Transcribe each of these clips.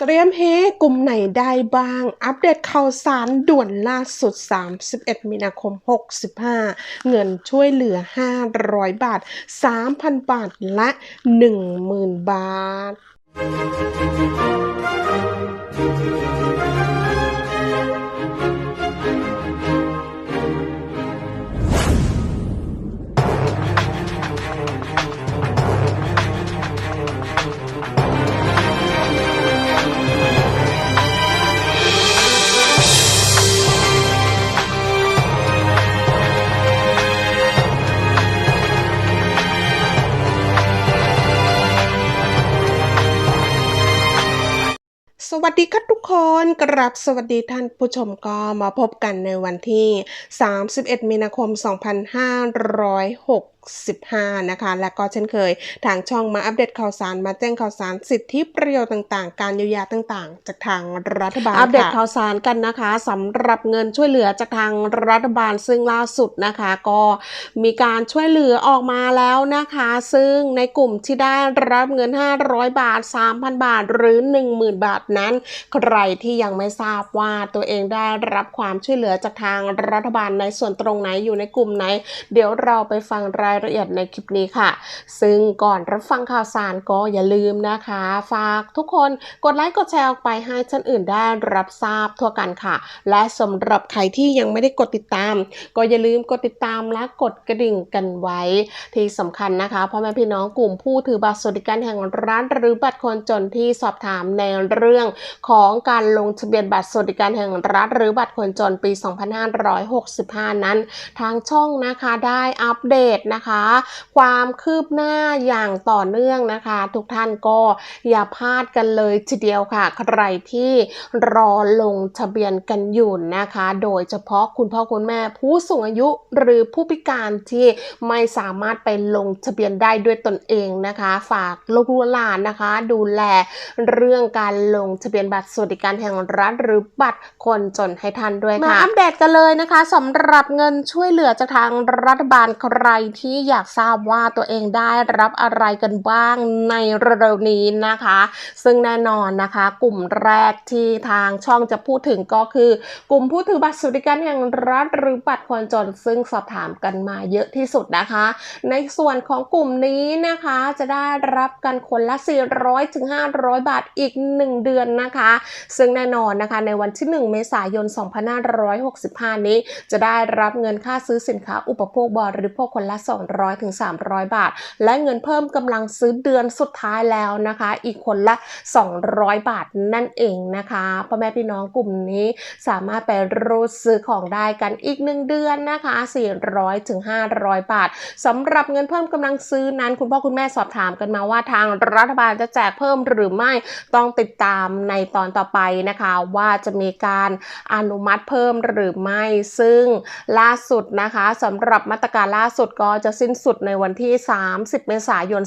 เตรียมเฮกลุ่มไหนได้บ้าง อัปเดตข่าวสารด่วนล่าสุด 31 มีนาคม 65 เงินช่วยเหลือ 500 บาท 3,000 บาท และ 10,000 บาท ดีครับทุกคนกรับสวัสดีท่านผู้ชมก็มาพบกันในวันที่ 31 มีนาคม 256 2565 นะคะ และก็เช่นเคย ทางช่องมาอัปเดตข่าวสารมาแจ้งข่าวสารสิทธิประโยชน์ต่างๆ การเยียวยาต่างๆ จากทางรัฐบาลอัปเดตข่าวสารกันนะคะสำหรับเงินช่วยเหลือจากทางรัฐบาลซึ่งล่าสุดนะคะ ก็มีการช่วยเหลือออกมาแล้วนะคะ ซึ่งในกลุ่มที่ได้รับเงิน 500 บาท 3,000 บาท หรือ 10,000 บาทนั้น ใครที่ยังไม่ทราบว่าตัวเองได้รับความช่วยเหลือจากทางรัฐบาลในส่วนตรงไหนอยู่ในกลุ่มไหน เดี๋ยวเราไปฟังรายายละเอียดในคลิปนี้ค่ะ ซึ่งก่อนรับฟังข่าวสารก็อย่าลืมนะคะ ฝากทุกคนกดไลค์กดแชร์ออกไปให้ท่านอื่นได้รับทราบทั่วกันค่ะ และสำหรับใครที่ยังไม่ได้กดติดตาม ก็อย่าลืมกดติดตามและกดกระดิ่งกันไว้ ที่สำคัญนะคะพ่อแม่พี่น้องกลุ่มผู้ถือบัตรสวัสดิการแห่งรัฐหรือบัตรคนจนที่สอบถามในเรื่องของการลงทะเบียนบัตรสวัสดิการแห่งรัฐ หรือบัตรคนจนปี 2565 นั้น ทางช่องนะคะได้อัปเดตนะคะความคืบหน้าอย่างต่อเนื่องนะคะ ทุกท่านก็อย่าพลาดกันเลยทีเดียวค่ะ ใครที่รอลงทะเบียนกันอยู่นะคะ โดยเฉพาะคุณพ่อคุณแม่ผู้สูงอายุหรือผู้พิการที่ไม่สามารถไปลงทะเบียนได้ด้วยตนเองนะคะ ฝากลูกหลานนะคะ ดูแลเรื่องการลงทะเบียนบัตรสวัสดิการแห่งรัฐหรือบัตรคนจนให้ทันด้วยค่ะ มาอัปเดตกันเลยนะคะสำหรับเงินช่วยเหลือจากทางรัฐบาลใครที่อยากทราบว่าตัวเองได้รับอะไรกันบ้างในเร็วๆนี้นะคะ ซึ่งแน่นอนนะคะ กลุ่มแรกที่ทางช่องจะพูดถึงก็คือ กลุ่มผู้ถือบัตรสวัสดิการแห่งรัฐหรือบัตรคนจนซึ่งสอบถามกันมาเยอะที่สุดนะคะ ในส่วนของกลุ่มนี้นะคะจะได้รับกันคนละ 400ถึง500 บาทอีก 1 เดือนนะคะ ซึ่งแน่นอนนะคะในวันที่ 1 เมษายน 2565 นี้ จะได้รับเงินค่าซื้อสินค้าอุปโภคบริโภคคนละ2 200ถึง300 บาท และเงินเพิ่มกำลังซื้อเดือนสุดท้ายแล้วนะคะ อีกคนละ 200 บาทนั่นเองนะคะพ่อแม่พี่น้องกลุ่มนี้สามารถไปรูดซื้อของได้กันอีก 1 เดือนนะคะ 400ถึง500 บาทสำหรับเงินเพิ่มกำลังซื้อนั้น คุณพ่อคุณแม่สอบถามกันมาว่าทางรัฐบาลจะแจกเพิ่มหรือไม่ต้องติดตามในตอนต่อไปนะคะ ว่าจะมีการอนุมัติเพิ่มหรือไม่ ซึ่งล่าสุดนะคะสำหรับมาตรการล่าสุดก็จะสิ้นสุดในวันที่ 30 เมษายน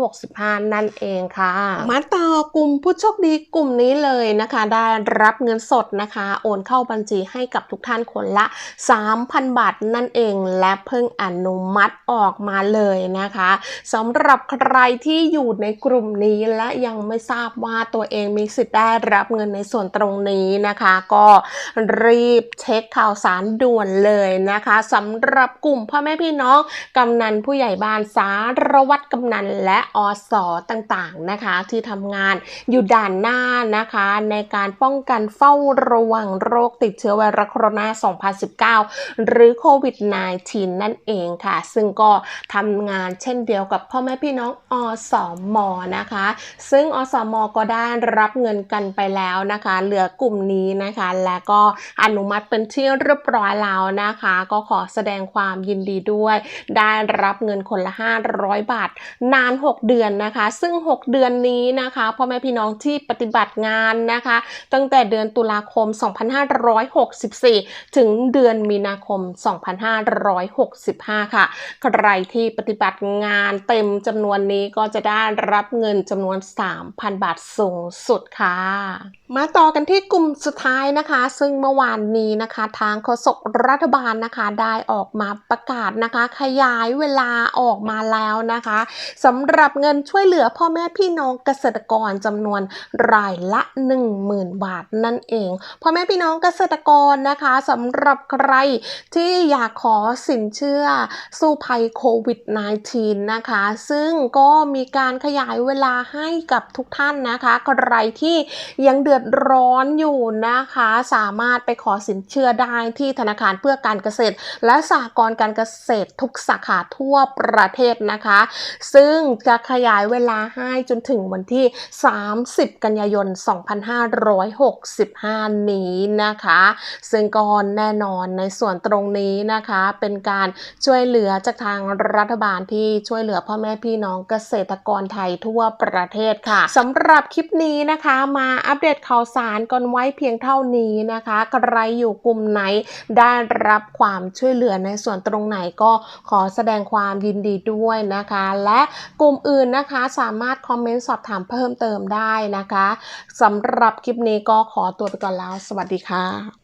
2565 นั่นเองค่ะ มาต่อกลุ่มผู้โชคดีกลุ่มนี้เลยนะคะ ได้รับเงินสดนะคะ โอนเข้าบัญชีให้กับทุกท่านคนละ 3,000 บาทนั่นเอง และเพิ่งอนุมัติออกมาเลยนะคะสำหรับใครที่อยู่ในกลุ่มนี้และยังไม่ทราบว่าตัวเองมีสิทธิ์ได้รับเงินในส่วนตรงนี้นะคะ ก็รีบเช็คข่าวสารด่วนเลยนะคะสำหรับกลุ่มพ่อแม่พี่น้องกำนันผู้ใหญ่บ้านสารวัตรกำนันและอสต่างๆนะคะ ที่ทำงานอยู่ด่านหน้านะคะ ในการป้องกันเฝ้าระวังโรคติดเชื้อไวรัสโคโรนา 2019 หรือโควิด -19 นั่นเองค่ะ ซึ่งก็ทำงานเช่นเดียวกับพ่อแม่พี่น้องอสมนะคะ ซึ่งอสมก็ได้รับเงินกันไปแล้วนะคะ เหลือกลุ่มนี้นะคะ และก็อนุมัติเป็นที่เรียบร้อยแล้วนะคะ ก็ขอแสดงความยินดีด้วยได้รับเงินคนละ 500 บาท นาน 6 เดือนนะคะ ซึ่ง 6 เดือนนี้นะคะพ่อแม่พี่น้องที่ปฏิบัติงานนะคะ ตั้งแต่เดือนตุลาคม 2564 ถึงเดือนมีนาคม 2565 ค่ะ ใครที่ปฏิบัติงานเต็มจำนวนนี้ก็จะได้รับเงินจำนวน 3,000 บาทสูงสุดค่ะ มาต่อกันที่กลุ่มสุดท้ายนะคะ ซึ่งเมื่อวานนี้นะคะ ทางโฆษกรัฐบาลนะคะได้ออกมาประกาศนะคะ ขยายเวลาออกมาแล้วนะคะสำหรับเงินช่วยเหลือพ่อแม่พี่น้องเกษตรกรจำนวนรายละ 10,000 บาทนั่นเองพ่อแม่พี่น้องเกษตรกรนะคะสำหรับใครที่อยากขอสินเชื่อสู้ภัยโควิด -19 นะคะ ซึ่งก็มีการขยายเวลาให้กับทุกท่านนะคะ ใครที่ยังเดืออดร้อนอยู่นะคะ สามารถไปขอสินเชื่อได้ที่ธนาคารเพื่อการเกษตร และสหกรณ์การเกษตรทุกสาขาทั่วประเทศนะคะ ซึ่งจะขยายเวลาให้จนถึงวันที่ 30 กันยายน 2565 นี้นะคะ ซึ่งก็แน่นอนในส่วนตรงนี้นะคะ เป็นการช่วยเหลือจากทางรัฐบาลที่ช่วยเหลือพ่อแม่พี่น้องเกษตรกรไทยทั่วประเทศค่ะสำหรับคลิปนี้นะคะมาอัปเดตข่าวสารกันไว้เพียงเท่านี้นะคะ ใครอยู่กลุ่มไหนได้รับความช่วยเหลือในส่วนตรงไหนก็ขอแสดงความยินดีด้วยนะคะ และกลุ่มอื่นนะคะสามารถคอมเมนต์สอบถามเพิ่มเติมได้นะคะสำหรับคลิปนี้ก็ขอตัวไปก่อนแล้ว สวัสดีค่ะ